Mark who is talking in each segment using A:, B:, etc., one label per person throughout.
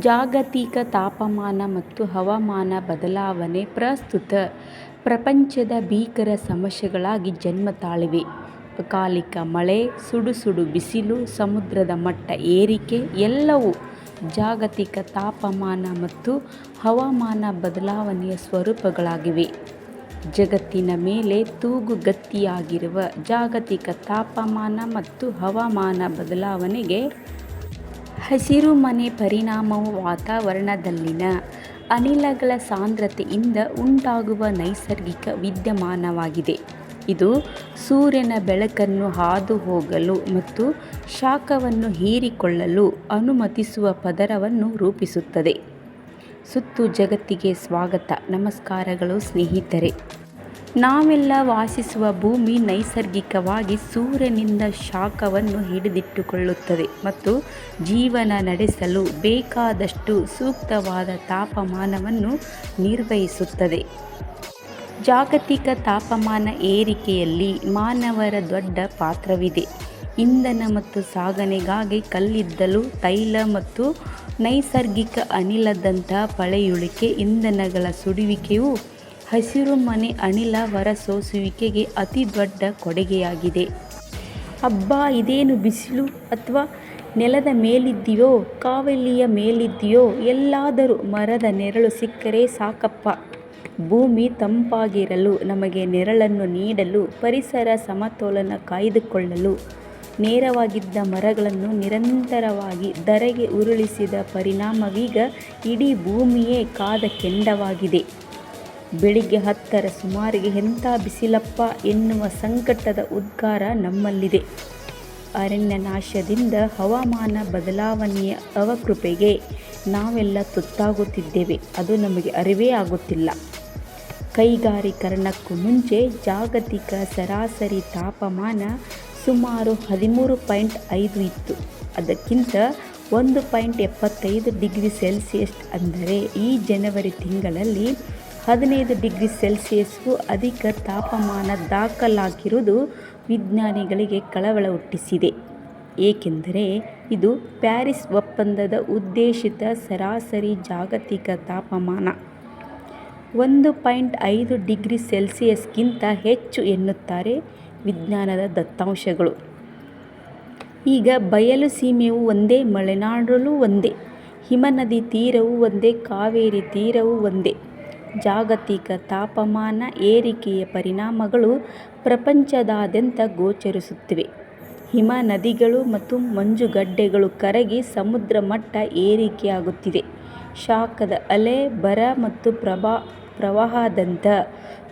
A: ಜಾಗತಿಕ ತಾಪಮಾನ ಮತ್ತು ಹವಾಮಾನ ಬದಲಾವಣೆ ಪ್ರಸ್ತುತ ಪ್ರಪಂಚದ ಭೀಕರ ಸಮಸ್ಯೆಗಳಾಗಿ ಜನ್ಮ ತಾಳಿವೆ. ಅಕಾಲಿಕ ಮಳೆ, ಸುಡು ಸುಡು ಬಿಸಿಲು, ಸಮುದ್ರದ ಮಟ್ಟ ಏರಿಕೆ ಎಲ್ಲವೂ ಜಾಗತಿಕ ತಾಪಮಾನ ಮತ್ತು ಹವಾಮಾನ ಬದಲಾವಣೆಯ ಸ್ವರೂಪಗಳಾಗಿವೆ. ಜಗತ್ತಿನ ಮೇಲೆ ತೂಗುಗತ್ತಿಯಾಗಿರುವ ಜಾಗತಿಕ ತಾಪಮಾನ ಮತ್ತು ಹವಾಮಾನ ಬದಲಾವಣೆಗೆ ಹಸಿರುಮನೆ ಪರಿಣಾಮವು ವಾತಾವರಣದಲ್ಲಿನ ಅನಿಲಗಳ ಸಾಂದ್ರತೆಯಿಂದ ಉಂಟಾಗುವ ನೈಸರ್ಗಿಕ ವಿದ್ಯಮಾನವಾಗಿದೆ. ಇದು ಸೂರ್ಯನ ಬೆಳಕನ್ನು ಹಾದುಹೋಗಲು ಮತ್ತು ಶಾಖವನ್ನು ಹೀರಿಕೊಳ್ಳಲು ಅನುಮತಿಸುವ ಪದರವನ್ನು ರೂಪಿಸುತ್ತದೆ. ಸುತ್ತು ಜಗತ್ತಿಗೆ ಸ್ವಾಗತ ನಮಸ್ಕಾರಗಳು ಸ್ನೇಹಿತರೆ. ನಾವೆಲ್ಲ ವಾಸಿಸುವ ಭೂಮಿ ನೈಸರ್ಗಿಕವಾಗಿ ಸೂರ್ಯನಿಂದ ಶಾಖವನ್ನು ಹಿಡಿದಿಟ್ಟುಕೊಳ್ಳುತ್ತದೆ ಮತ್ತು ಜೀವನ ನಡೆಸಲು ಬೇಕಾದಷ್ಟು ಸೂಕ್ತವಾದ ತಾಪಮಾನವನ್ನು ನಿರ್ವಹಿಸುತ್ತದೆ. ಜಾಗತಿಕ ತಾಪಮಾನ ಏರಿಕೆಯಲ್ಲಿ ಮಾನವರ ದೊಡ್ಡ ಪಾತ್ರವಿದೆ. ಇಂಧನ ಮತ್ತು ಸಾಗಣೆಗಾಗಿ ಕಲ್ಲಿದ್ದಲು, ತೈಲ ಮತ್ತು ನೈಸರ್ಗಿಕ ಅನಿಲದಂತಹ ಪಳೆಯುಳಿಕೆ ಇಂಧನಗಳ ಸುಡುವಿಕೆಯು ಹಸಿರುಮನೆ ಅನಿಲ ಹೊರಸೂಸುವಿಕೆಗೆ ಅತಿದೊಡ್ಡ ಕೊಡುಗೆಯಾಗಿದೆ. ಅಬ್ಬಾ, ಇದೇನು ಬಿಸಿಲು ಅಥವಾ ನೆಲದ ಮೇಲಿದ್ದೀಯೋ, ಕಾವಲಿಯ ಮೇಲಿದ್ದೀಯೋ, ಎಲ್ಲಾದರೂ ಮರದ ನೆರಳು ಸಿಕ್ಕರೆ ಸಾಕಪ್ಪ. ಭೂಮಿ ತಂಪಾಗಿರಲು, ನಮಗೆ ನೆರಳನ್ನು ನೀಡಲು, ಪರಿಸರ ಸಮತೋಲನ ಕಾಯ್ದುಕೊಳ್ಳಲು ನೇರವಾಗಿದ್ದ ಮರಗಳನ್ನು ನಿರಂತರವಾಗಿ ಧರೆಗೆ ಉರುಳಿಸಿದ ಪರಿಣಾಮವೀಗ ಇಡೀ ಭೂಮಿಯೇ ಕಾದ ಕೆಂಡವಾಗಿದೆ. ಬೆಳಿಗ್ಗೆ ಹತ್ತರ ಸುಮಾರಿಗೆ ಎಂಥ ಬಿಸಿಲಪ್ಪ ಎನ್ನುವ ಸಂಕಟದ ಉದ್ಗಾರ ನಮ್ಮಲ್ಲಿದೆ. ಅರಣ್ಯ ನಾಶದಿಂದ ಹವಾಮಾನ ಬದಲಾವಣೆಯ ಅವಕೃಪೆಗೆ ನಾವೆಲ್ಲ ತುತ್ತಾಗುತ್ತಿದ್ದೇವೆ ಅದು ನಮಗೆ ಅರಿವೇ ಆಗುತ್ತಿಲ್ಲ. ಕೈಗಾರಿಕರಣಕ್ಕೂ ಮುಂಚೆ ಜಾಗತಿಕ ಸರಾಸರಿ ತಾಪಮಾನ ಸುಮಾರು ಹದಿಮೂರು ಪಾಯಿಂಟ್ ಐದು ಇತ್ತು. ಅದಕ್ಕಿಂತ ಒಂದು ಪಾಯಿಂಟ್ ಎಪ್ಪತ್ತೈದು ಡಿಗ್ರಿ ಸೆಲ್ಸಿಯಸ್ ಅಂದರೆ ಈ ಜನವರಿ ತಿಂಗಳಲ್ಲಿ ಹದಿನೈದು ಡಿಗ್ರಿ ಸೆಲ್ಸಿಯಸ್ಗೂ ಅಧಿಕ ತಾಪಮಾನ ದಾಖಲಾಗಿರುವುದು ವಿಜ್ಞಾನಿಗಳಿಗೆ ಕಳವಳ ಹುಟ್ಟಿಸಿದೆ. ಏಕೆಂದರೆ ಇದು ಪ್ಯಾರಿಸ್ ಒಪ್ಪಂದದ ಉದ್ದೇಶಿತ ಸರಾಸರಿ ಜಾಗತಿಕ ತಾಪಮಾನ ಒಂದು ಪಾಯಿಂಟ್ ಐದು ಡಿಗ್ರಿ ಸೆಲ್ಸಿಯಸ್ಗಿಂತ ಹೆಚ್ಚು ಎನ್ನುತ್ತಾರೆ ವಿಜ್ಞಾನದ ದತ್ತಾಂಶಗಳು. ಈಗ ಬಯಲು ಸೀಮೆಯೂ ಒಂದೇ ಮಲೆನಾಡಲೂ ಒಂದೇ ಹಿಮನದಿ ತೀರವೂ ಒಂದೇ, ಕಾವೇರಿ ತೀರವೂ ಒಂದೇ. ಜಾಗತಿಕ ತಾಪಮಾನ ಏರಿಕೆಯ ಪರಿಣಾಮಗಳು ಪ್ರಪಂಚದಾದ್ಯಂತ ಗೋಚರಿಸುತ್ತಿವೆ. ಹಿಮ ನದಿಗಳು ಮತ್ತು ಮಂಜುಗಡ್ಡೆಗಳು ಕರಗಿ ಸಮುದ್ರ ಮಟ್ಟ ಏರಿಕೆಯಾಗುತ್ತಿದೆ. ಶಾಖದ ಅಲೆ, ಬರ ಮತ್ತು ಪ್ರವಾಹದಂಥ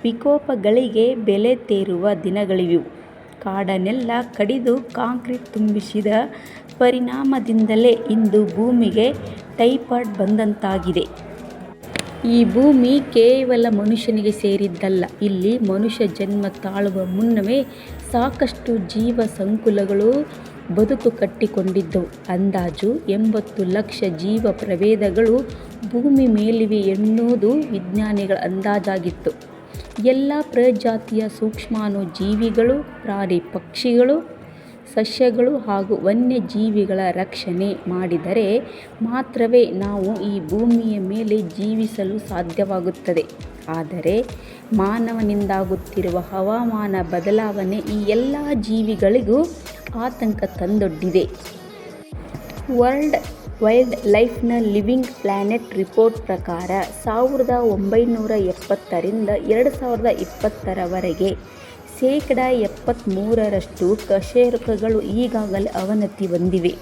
A: ವಿಕೋಪಗಳಿಗೆ ಬೆಲೆ ತೇರುವ ದಿನಗಳಿವೆ ಕಾಡನ್ನೆಲ್ಲ ಕಡಿದು ಕಾಂಕ್ರೀಟ್ ತುಂಬಿಸಿದ ಪರಿಣಾಮದಿಂದಲೇ ಇಂದು ಭೂಮಿಗೆ ಟೈಫಾಯ್ಡ್ ಬಂದಂತಾಗಿದೆ. ಈ ಭೂಮಿ ಕೇವಲ ಮನುಷ್ಯನಿಗೆ ಸೇರಿದ್ದಲ್ಲ. ಇಲ್ಲಿ ಮನುಷ್ಯ ಜನ್ಮ ತಾಳುವ ಮುನ್ನವೇ ಸಾಕಷ್ಟು ಜೀವ ಸಂಕುಲಗಳು ಬದುಕು ಕಟ್ಟಿಕೊಂಡಿದ್ದವು. ಅಂದಾಜು ಎಂಬತ್ತು ಲಕ್ಷ ಜೀವ ಪ್ರಭೇದಗಳು ಭೂಮಿ ಮೇಲಿವೆ ಎನ್ನುವುದು ವಿಜ್ಞಾನಿಗಳ ಅಂದಾಜಾಗಿತ್ತು. ಎಲ್ಲ ಪ್ರಜಾತಿಯ ಸೂಕ್ಷ್ಮಾಣು ಜೀವಿಗಳು, ಪ್ರಾಣಿ ಪಕ್ಷಿಗಳು, ಸಸ್ಯಗಳು ಹಾಗೂ ವನ್ಯಜೀವಿಗಳ ರಕ್ಷಣೆ ಮಾಡಿದರೆ ಮಾತ್ರವೇ ನಾವು ಈ ಭೂಮಿಯ ಮೇಲೆ ಜೀವಿಸಲು ಸಾಧ್ಯವಾಗುತ್ತದೆ. ಆದರೆ ಮಾನವನಿಂದಾಗುತ್ತಿರುವ ಹವಾಮಾನ ಬದಲಾವಣೆ ಈ ಎಲ್ಲ ಜೀವಿಗಳಿಗೂ ಆತಂಕ ತಂದೊಡ್ಡಿದೆ. ವರ್ಲ್ಡ್ ವೈಲ್ಡ್ ಲೈಫ್ನ ಲಿವಿಂಗ್ ಪ್ಲ್ಯಾನೆಟ್ ರಿಪೋರ್ಟ್ ಪ್ರಕಾರ ಸಾವಿರದ ಒಂಬೈನೂರ ಎಪ್ಪತ್ತರಿಂದ ಎರಡು ಸಾವಿರದ ಇಪ್ಪತ್ತರ ವರೆಗೆ ಎಪ್ಪತ್ತ್ಮೂರರಷ್ಟು ಕಶೇರುಕಗಳು ಈಗಾಗಲೇ ಅವನತಿ ಹೊಂದಿವೆ.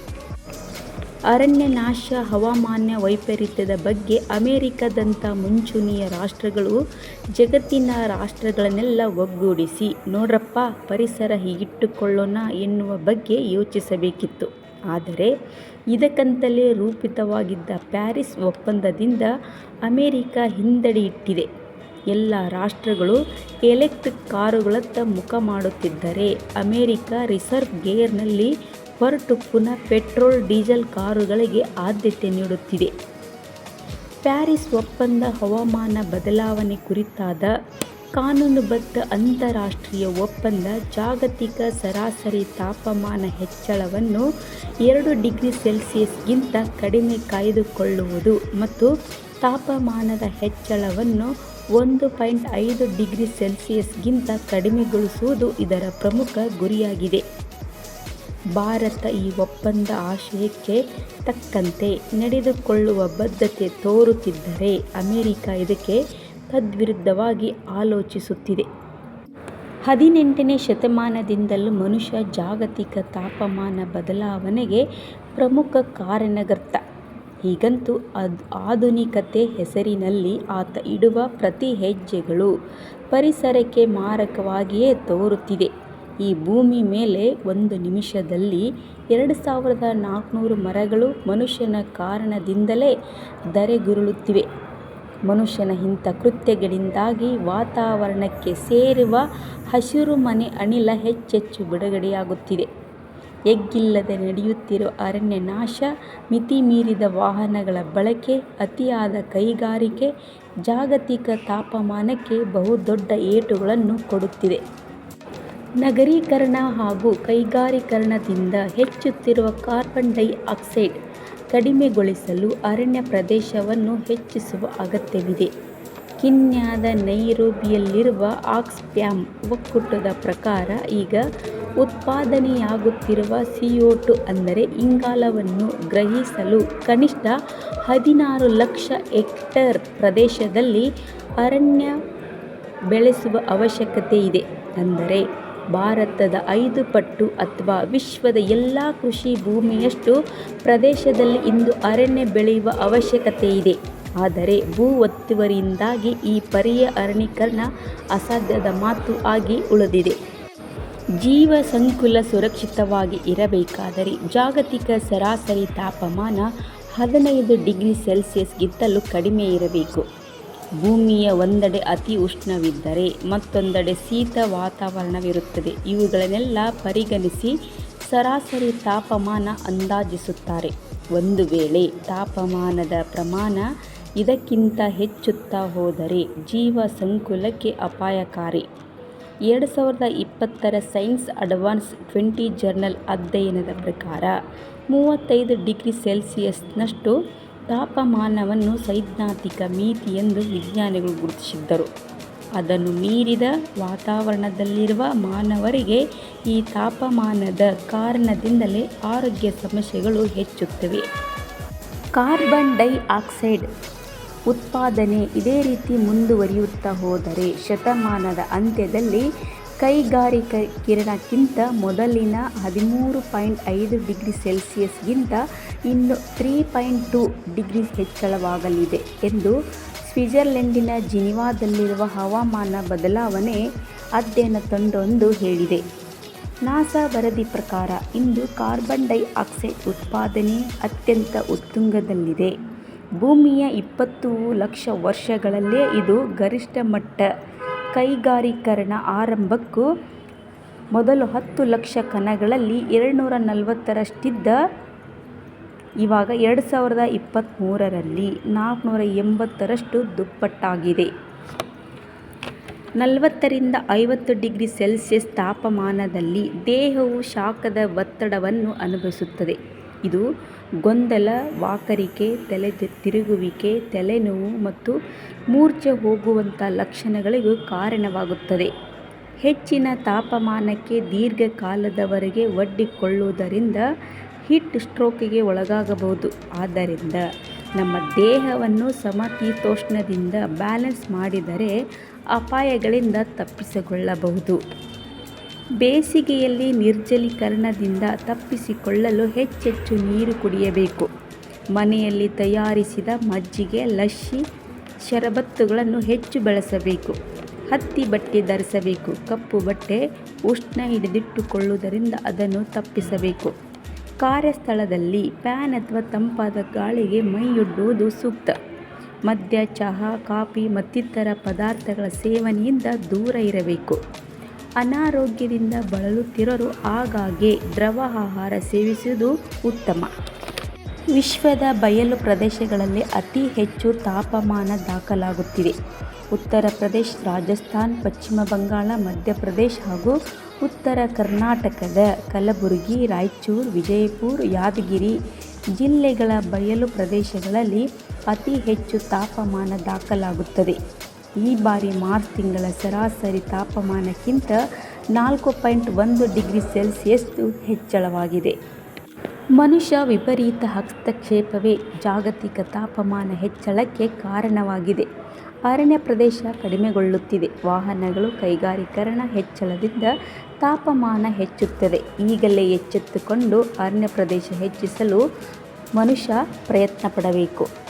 A: ಅರಣ್ಯನಾಶ, ಹವಾಮಾನ ವೈಪರೀತ್ಯದ ಬಗ್ಗೆ ಅಮೆರಿಕದಂಥ ಮುಂಚೂಣಿಯ ರಾಷ್ಟ್ರಗಳು ಜಗತ್ತಿನ ರಾಷ್ಟ್ರಗಳನ್ನೆಲ್ಲ ಒಗ್ಗೂಡಿಸಿ ನೋಡ್ರಪ್ಪ ಪರಿಸರ ಹೀಗಿಟ್ಟುಕೊಳ್ಳೋಣ ಎನ್ನುವ ಬಗ್ಗೆ ಯೋಚಿಸಬೇಕಿತ್ತು. ಆದರೆ ಇದಕ್ಕಂತಲೇ ರೂಪಿತವಾಗಿದ್ದ ಪ್ಯಾರಿಸ್ ಒಪ್ಪಂದದಿಂದ ಅಮೆರಿಕ ಹಿಂದಡಿಯಿಟ್ಟಿದೆ. ಎಲ್ಲ ರಾಷ್ಟ್ರಗಳು ಎಲೆಕ್ಟ್ರಿಕ್ ಕಾರುಗಳತ್ತ ಮುಖ ಮಾಡುತ್ತಿದ್ದರೆ ಅಮೆರಿಕ ರಿಸರ್ವ್ ಗೇರ್ನಲ್ಲಿ ಹೊರಟು ಪುನಃ ಪೆಟ್ರೋಲ್, ಡೀಸೆಲ್ ಕಾರುಗಳಿಗೆ ಆದ್ಯತೆ ನೀಡುತ್ತಿದೆ. ಪ್ಯಾರಿಸ್ ಒಪ್ಪಂದ ಹವಾಮಾನ ಬದಲಾವಣೆ ಕುರಿತಾದ ಕಾನೂನುಬದ್ಧ ಅಂತಾರಾಷ್ಟ್ರೀಯ ಒಪ್ಪಂದ ಜಾಗತಿಕ ಸರಾಸರಿ ತಾಪಮಾನ ಹೆಚ್ಚಳವನ್ನು ಎರಡು ಡಿಗ್ರಿ ಸೆಲ್ಸಿಯಸ್ಗಿಂತ ಕಡಿಮೆ ಕಾಯ್ದುಕೊಳ್ಳುವುದು ಮತ್ತು ತಾಪಮಾನದ ಹೆಚ್ಚಳವನ್ನು ಒಂದು ಪಾಯಿಂಟ್ ಐದು ಡಿಗ್ರಿ ಸೆಲ್ಸಿಯಸ್ಗಿಂತ ಕಡಿಮೆಗೊಳಿಸುವುದು ಇದರ ಪ್ರಮುಖ ಗುರಿಯಾಗಿದೆ. ಭಾರತ ಈ ಒಪ್ಪಂದ ಆಶಯಕ್ಕೆ ತಕ್ಕಂತೆ ನಡೆದುಕೊಳ್ಳುವ ಬದ್ಧತೆ ತೋರುತ್ತಿದ್ದರೆ ಅಮೆರಿಕ ಇದಕ್ಕೆ ತದ್ವಿರುದ್ಧವಾಗಿ ಆಲೋಚಿಸುತ್ತಿದೆ. ಹದಿನೆಂಟನೇ ಶತಮಾನದಿಂದಲೂ ಮನುಷ್ಯ ಜಾಗತಿಕ ತಾಪಮಾನ ಬದಲಾವಣೆಗೆ ಪ್ರಮುಖ ಕಾರಣಕರ್ತ. ಈಗಂತೂ ಆಧುನಿಕತೆ ಹೆಸರಿನಲ್ಲಿ ಆತ ಇಡುವ ಪ್ರತಿ ಹೆಜ್ಜೆಗಳು ಪರಿಸರಕ್ಕೆ ಮಾರಕವಾಗಿಯೇ ತೋರುತ್ತಿದೆ. ಈ ಭೂಮಿ ಮೇಲೆ ಒಂದು ನಿಮಿಷದಲ್ಲಿ ಎರಡು ಸಾವಿರದ ನಾಲ್ಕುನೂರು ಮರಗಳು ಮನುಷ್ಯನ ಕಾರಣದಿಂದಲೇ ಧರೆಗುರುಳುತ್ತಿವೆ. ಮನುಷ್ಯನ ಇಂಥ ಕೃತ್ಯಗಳಿಂದಾಗಿ ವಾತಾವರಣಕ್ಕೆ ಸೇರುವ ಹಸಿರುಮನೆ ಅನಿಲ ಹೆಚ್ಚೆಚ್ಚು ಬಿಡುಗಡೆಯಾಗುತ್ತಿದೆ. ಎಗ್ಗಿಲ್ಲದೆ ನಡೆಯುತ್ತಿರುವ ಮಿತಿ ಮಿತಿಮೀರಿದ ವಾಹನಗಳ ಬಳಕೆ, ಅತಿಯಾದ ಕೈಗಾರಿಕೆ ಜಾಗತಿಕ ತಾಪಮಾನಕ್ಕೆ ಬಹುದೊಡ್ಡ ಏಟುಗಳನ್ನು ಕೊಡುತ್ತಿದೆ. ನಗರೀಕರಣ ಹಾಗೂ ಕೈಗಾರೀಕರಣದಿಂದ ಹೆಚ್ಚುತ್ತಿರುವ ಕಾರ್ಬನ್ ಡೈ ಆಕ್ಸೈಡ್ ಕಡಿಮೆಗೊಳಿಸಲು ಅರಣ್ಯ ಪ್ರದೇಶವನ್ನು ಹೆಚ್ಚಿಸುವ ಅಗತ್ಯವಿದೆ. ಕಿನ್ಯಾದ ನೈರೋಬಿಯಲ್ಲಿರುವ ಆಕ್ಸ್ಪ್ಯಾಮ್ ಒಕ್ಕೂಟದ ಪ್ರಕಾರ ಈಗ ಉತ್ಪಾದನೆಯಾಗುತ್ತಿರುವ ಸಿಒಟು ಅಂದರೆ ಇಂಗಾಲವನ್ನು ಗ್ರಹಿಸಲು ಕನಿಷ್ಠ ಹದಿನಾರು ಲಕ್ಷ ಹೆಕ್ಟರ್ ಪ್ರದೇಶದಲ್ಲಿ ಅರಣ್ಯ ಬೆಳೆಸುವ ಅವಶ್ಯಕತೆ ಇದೆ ಅಂದರೆ ಭಾರತದ ಐದು ಪಟ್ಟು ಅಥವಾ ವಿಶ್ವದ ಎಲ್ಲ ಕೃಷಿ ಭೂಮಿಯಷ್ಟು ಪ್ರದೇಶದಲ್ಲಿ ಇಂದು ಅರಣ್ಯ ಬೆಳೆಯುವ ಅವಶ್ಯಕತೆ ಇದೆ ಆದರೆ ಭೂ ಒತ್ತುವರಿಯಿಂದಾಗಿ ಈ ಪರಿಯ ಅರಣ್ಯೀಕರಣ ಅಸಾಧ್ಯದ ಮಾತು ಆಗಿ ಉಳಿದಿದೆ. ಜೀವಸಂಕುಲ ಸುರಕ್ಷಿತವಾಗಿ ಇರಬೇಕಾದರೆ ಜಾಗತಿಕ ಸರಾಸರಿ ತಾಪಮಾನ ಹದಿನೈದು ಡಿಗ್ರಿ ಸೆಲ್ಸಿಯಸ್ಗಿಂತಲೂ ಕಡಿಮೆಯಿರಬೇಕು. ಭೂಮಿಯ ಒಂದೆಡೆ ಅತಿ ಉಷ್ಣವಿದ್ದರೆ ಮತ್ತೊಂದೆಡೆ ಶೀತ ವಾತಾವರಣವಿರುತ್ತದೆ. ಇವುಗಳನ್ನೆಲ್ಲ ಪರಿಗಣಿಸಿ ಸರಾಸರಿ ತಾಪಮಾನ ಅಂದಾಜಿಸುತ್ತಾರೆ. ಒಂದು ವೇಳೆ ತಾಪಮಾನದ ಪ್ರಮಾಣ ಇದಕ್ಕಿಂತ ಹೆಚ್ಚುತ್ತಾ ಹೋದರೆ ಜೀವ ಸಂಕುಲಕ್ಕೆ ಅಪಾಯಕಾರಿ. ಎರಡು ಸಾವಿರದ ಇಪ್ಪತ್ತರ ಸೈನ್ಸ್ ಅಡ್ವಾನ್ಸ್ ಟ್ವೆಂಟಿ ಜರ್ನಲ್ ಅಧ್ಯಯನದ ಪ್ರಕಾರ ಮೂವತ್ತೈದು ಡಿಗ್ರಿ ಸೆಲ್ಸಿಯಸ್ನಷ್ಟು ತಾಪಮಾನವನ್ನು ಸೈದ್ಧಾಂತಿಕ ಮಿತಿ ಎಂದು ವಿಜ್ಞಾನಿಗಳು ಗುರುತಿಸಿದ್ದರು ಅದನ್ನು ಮೀರಿದ ವಾತಾವರಣದಲ್ಲಿರುವ ಮಾನವರಿಗೆ ಈ ತಾಪಮಾನದ ಕಾರಣದಿಂದಲೇ ಆರೋಗ್ಯ ಸಮಸ್ಯೆಗಳು ಹೆಚ್ಚುತ್ತಿವೆ. ಕಾರ್ಬನ್ ಡೈ ಆಕ್ಸೈಡ್ ಉತ್ಪಾದನೆ ಇದೇ ರೀತಿ ಮುಂದುವರಿಯುತ್ತಾ ಹೋದರೆ ಶತಮಾನದ ಅಂತ್ಯದಲ್ಲಿ ಕೈಗಾರಿಕೀಕರಣಕ್ಕಿಂತ ಮೊದಲಿನ ಹದಿಮೂರು ಪಾಯಿಂಟ್ ಐದು ಡಿಗ್ರಿ ಸೆಲ್ಸಿಯಸ್ಗಿಂತ ಇನ್ನು ತ್ರೀ ಪಾಯಿಂಟ್ ಟು ಡಿಗ್ರಿ ಹೆಚ್ಚಳವಾಗಲಿದೆ ಎಂದು ಸ್ವಿಟ್ಜರ್ಲೆಂಡಿನ ಜಿನಿವಾದಲ್ಲಿರುವ ಹವಾಮಾನ ಬದಲಾವಣೆ ಅಧ್ಯಯನ ತಂಡವೊಂದು ಹೇಳಿದೆ. ನಾಸಾ ವರದಿ ಪ್ರಕಾರ ಇಂದು ಕಾರ್ಬನ್ ಡೈಆಕ್ಸೈಡ್ ಉತ್ಪಾದನೆ ಅತ್ಯಂತ ಉತ್ತುಂಗದಲ್ಲಿದೆ. ಭೂಮಿಯ ಇಪ್ಪತ್ತು ಲಕ್ಷ ವರ್ಷಗಳಲ್ಲೇ ಇದು ಗರಿಷ್ಠ ಮಟ್ಟ. ಕೈಗಾರಿಕೀಕರಣ ಆರಂಭಕ್ಕೂ ಮೊದಲು ಹತ್ತು ಲಕ್ಷ ಕಣಗಳಲ್ಲಿ ಎರಡುನೂರ ನಲವತ್ತರಷ್ಟಿದ್ದ ಇವಾಗ ಎರಡು ಸಾವಿರದ ಇಪ್ಪತ್ತ್ಮೂರರಲ್ಲಿ ನಾಲ್ಕುನೂರ ಎಂಬತ್ತರಷ್ಟು ದುಪ್ಪಟ್ಟಾಗಿದೆ. ನಲವತ್ತರಿಂದ ಐವತ್ತು ಡಿಗ್ರಿ ಸೆಲ್ಸಿಯಸ್ ತಾಪಮಾನದಲ್ಲಿ ದೇಹವು ಶಾಖದ ಒತ್ತಡವನ್ನು ಅನುಭವಿಸುತ್ತದೆ. ಇದು ಗೊಂದಲ, ವಾಕರಿಕೆ, ತಲೆ ತಿರುಗುವಿಕೆ ತಲೆನೋವು ಮತ್ತು ಮೂರ್ಛೆ ಹೋಗುವಂಥ ಲಕ್ಷಣಗಳಿಗೂ ಕಾರಣವಾಗುತ್ತದೆ. ಹೆಚ್ಚಿನ ತಾಪಮಾನಕ್ಕೆ ದೀರ್ಘಕಾಲದವರೆಗೆ ಒಡ್ಡಿಕೊಳ್ಳುವುದರಿಂದ ಹಿಟ್ ಸ್ಟ್ರೋಕಿಗೆ ಒಳಗಾಗಬಹುದು. ಆದ್ದರಿಂದ ನಮ್ಮ ದೇಹವನ್ನು ಸಮಶೀತೋಷ್ಣದಿಂದ ಬ್ಯಾಲೆನ್ಸ್ ಮಾಡಿದರೆ ಅಪಾಯಗಳಿಂದ ತಪ್ಪಿಸಿಕೊಳ್ಳಬಹುದು. ಬೇಸಿಗೆಯಲ್ಲಿ ನಿರ್ಜಲೀಕರಣದಿಂದ ತಪ್ಪಿಸಿಕೊಳ್ಳಲು ಹೆಚ್ಚೆಚ್ಚು ನೀರು ಕುಡಿಯಬೇಕು. ಮನೆಯಲ್ಲಿ ತಯಾರಿಸಿದ ಮಜ್ಜಿಗೆ, ಲಸ್ಸಿ, ಶರಬತ್ತುಗಳನ್ನು ಹೆಚ್ಚು ಬಳಸಬೇಕು. ಹತ್ತಿ ಬಟ್ಟೆ ಧರಿಸಬೇಕು. ಕಪ್ಪು ಬಟ್ಟೆ ಉಷ್ಣ ಹಿಡಿದಿಟ್ಟುಕೊಳ್ಳುವುದರಿಂದ ಅದನ್ನು ತಪ್ಪಿಸಬೇಕು. ಕಾರ್ಯಸ್ಥಳದಲ್ಲಿ ಫ್ಯಾನ್ ಅಥವಾ ತಂಪಾದ ಗಾಳಿಗೆ ಮೈಯೊಡ್ಡುವುದು ಸೂಕ್ತ. ಮದ್ಯ, ಚಹಾ, ಕಾಫಿ ಮತ್ತಿತರ ಪದಾರ್ಥಗಳ ಸೇವನೆಯಿಂದ ದೂರ ಇರಬೇಕು. ಅನಾರೋಗ್ಯದಿಂದ ಬಳಲುತ್ತಿರೋರು ಆಗಾಗ್ಗೆ ದ್ರವ ಆಹಾರ ಸೇವಿಸುವುದು ಉತ್ತಮ. ವಿಶ್ವದ ಬಯಲು ಪ್ರದೇಶಗಳಲ್ಲಿ ಅತಿ ಹೆಚ್ಚು ತಾಪಮಾನ ದಾಖಲಾಗುತ್ತಿದೆ ಉತ್ತರ ಪ್ರದೇಶ, ರಾಜಸ್ಥಾನ್, ಪಶ್ಚಿಮ ಬಂಗಾಳ ಮಧ್ಯಪ್ರದೇಶ ಹಾಗೂ ಉತ್ತರ ಕರ್ನಾಟಕದ ಕಲಬುರಗಿ, ರಾಯಚೂರು, ವಿಜಯಪುರ, ಯಾದಗಿರಿ ಜಿಲ್ಲೆಗಳ ಬಯಲು ಪ್ರದೇಶಗಳಲ್ಲಿ ಅತಿ ಹೆಚ್ಚು ತಾಪಮಾನ ದಾಖಲಾಗುತ್ತದೆ ಈ ಬಾರಿ ಮಾರ್ಚ್ ತಿಂಗಳ ಸರಾಸರಿ ತಾಪಮಾನಕ್ಕಿಂತ ನಾಲ್ಕು ಪಾಯಿಂಟ್ ಒಂದು ಡಿಗ್ರಿ ಸೆಲ್ಸಿಯಸ್ದು ಹೆಚ್ಚಳವಾಗಿದೆ. ಮನುಷ್ಯ ವಿಪರೀತ ಹಸ್ತಕ್ಷೇಪವೇ ಜಾಗತಿಕ ತಾಪಮಾನ ಹೆಚ್ಚಳಕ್ಕೆ ಕಾರಣವಾಗಿದೆ. ಅರಣ್ಯ ಪ್ರದೇಶ ಕಡಿಮೆಗೊಳ್ಳುತ್ತಿದೆ. ವಾಹನಗಳು ಕೈಗಾರೀಕರಣ ಹೆಚ್ಚಳದಿಂದ ತಾಪಮಾನ ಹೆಚ್ಚುತ್ತದೆ. ಈಗಲೇ ಎಚ್ಚೆತ್ತುಕೊಂಡು ಅರಣ್ಯ ಪ್ರದೇಶ ಹೆಚ್ಚಿಸಲು ಮನುಷ್ಯ ಪ್ರಯತ್ನ ಪಡಬೇಕು